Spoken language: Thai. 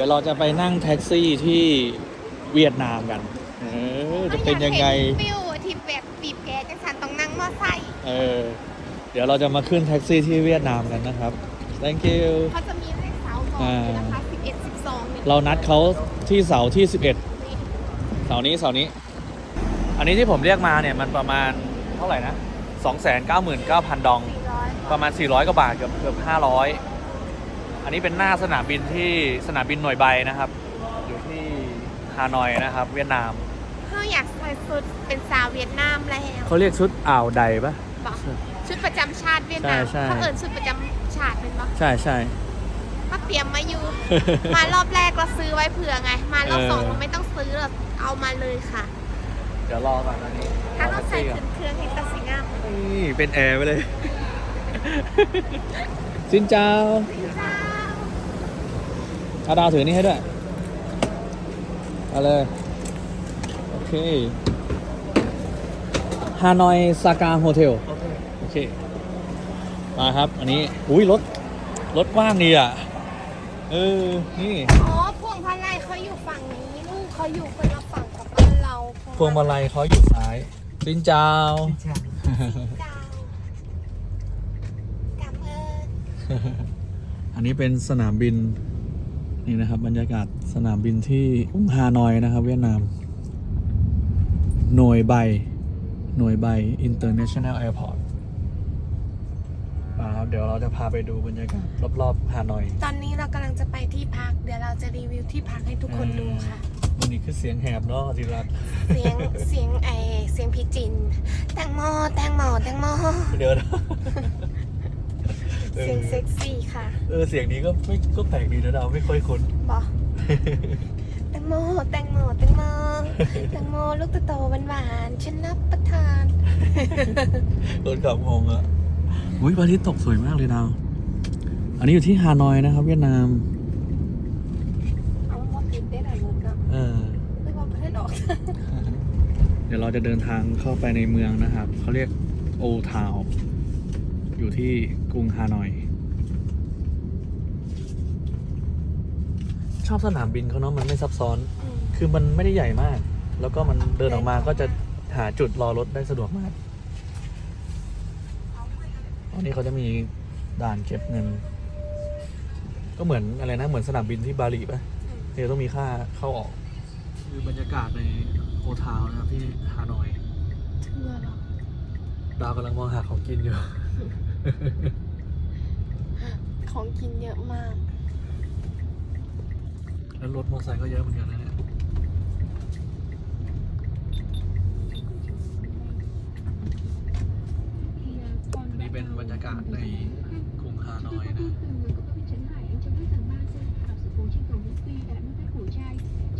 ดี๋ยวเราจะไปนั่งแท็กซี่ที่เวียดนามกัน เออ จะเป็นยังไง ฟิวที่แบบบีบแกจังสันต้องนั่งมอไซค์เออ เดี๋ยวเราจะมาขึ้นแท็กซี่ที่เวียดนามกันนะครับ thank you เขาจะมีเลขเสาบอกอ่าอยู่นะคะ11 12นี่เรานัดเขาที่เสาร์ที่ 11เสาร์นี้เสาร์นี้ อันนี้ที่ผมเรียกมาเนี่ยมันประมาณเท่าไหร่นะ299,000 ดอง400ประมาณ 400กว่าบาทเกือบเกือบ500 อันนี้เป็นหน้าสนามบินที่สนามบินหน่วยใบนะครับ อยู่ที่ฮานอยนะครับ เวียดนามเขาอยากใส่ชุดเป็นสาวเวียดนามแล้วเขาเรียกชุดอ่าวใดปะ บอกชุดประจำชาติเวียดนามใช่ใช่ เขาเอิญชุดประจำชาติเป็นปะใช่ใช่ก็เตรียมมาอยู่ มารอบแรกเราซื้อไว้เผื่อไง มารอบเออสองเราไม่ต้องซื้อเราเอามาเลยค่ะ เดี๋ยวรอก่อนอันนี้ถ้าเราใส่รอแท็กซี่ก่อนขึ้นเครื่องให้ตัดสินงามนี่เป็นแอร์ไปเลย สินเจ้าเอาดาวถือนี่ให้ด้วยเอาเลย โอเคฮานอยซากาโฮเทลโอเค มาครับ อันนี้ อุ้ยรถ รถกว้างดีอะ เออ นี่ อ๋อพวงมาลัยเขาอยู่ฝั่งนี้ลูกเขาอยู่คนละฝั่งกับบ้านเราพวงมาลัยเขาอยู่ซ้ายสินเจ้าเจ้ากำเอิญอันนี้เป็นสนามบิน นี่นะครับบรรยากาศสนามบินที่กรุงฮานอยนะครับ เวียดนาม หน่วยใบ หน่วยใบ International Airport มาครับเดี๋ยวเราจะพาไปดูบรรยากาศรอบๆฮานอย ตอนนี้เรากำลังจะไปที่พัก เดี๋ยวเราจะรีวิวที่พักให้ทุกคนดูค่ะ วันนี้คือเสียงแหบเนาะทีรักเสียงเสียงไอเสียงพี่จิน แตงโมแตงโมแตงโมเดี๋ยวนะเอเสียงอเซ็กซี่ ค่ะเออเสียงนี้ก็ไม่ก็แปลกดีนะดาวไม่ค่อยคุ้นบอกแตงโมแตงโมแตงโมแตงโมลูกโตๆหวานๆฉันรับประทานรถขับงงอะอุ้ยพระอาทิตย์ตกสวยมากเลยดาวอันนี้อยู่ที่ฮานอยนะครับ เวียดนามเอาว่าปิดได้หน่อยรถก็เออไม่ว่าไม่ได้ดอกเดี๋ยวเราจะเดินทางเข้าไปในเมืองนะครับเขาเรียกโอทาวอยู่ที่กรุงฮานอย ชอบสนามบินเขาเนาะมันไม่ซับซ้อนอืมคือมันไม่ได้ใหญ่มาก แล้วก็มันเดินออกมาก็จะหาจุดรอรถได้สะดวกมากตอนนี้เขาจะมีด่านเก็บเงิน ก็เหมือนอะไรนะเหมือนสนามบินที่บาหลีป่ะเดี๋ยวต้องมีค่าเข้าออกคือบรรยากาศในโอทาวนะครับที่ฮานอยเชื่อเหรอดาวกำลังมองหาของกินอยู่ ของกินเยอะมาก แล้วรถมอเตอร์ไซค์ก็เยอะเหมือนกันนะเนี่ยนี่เป็นบรรยากาศใน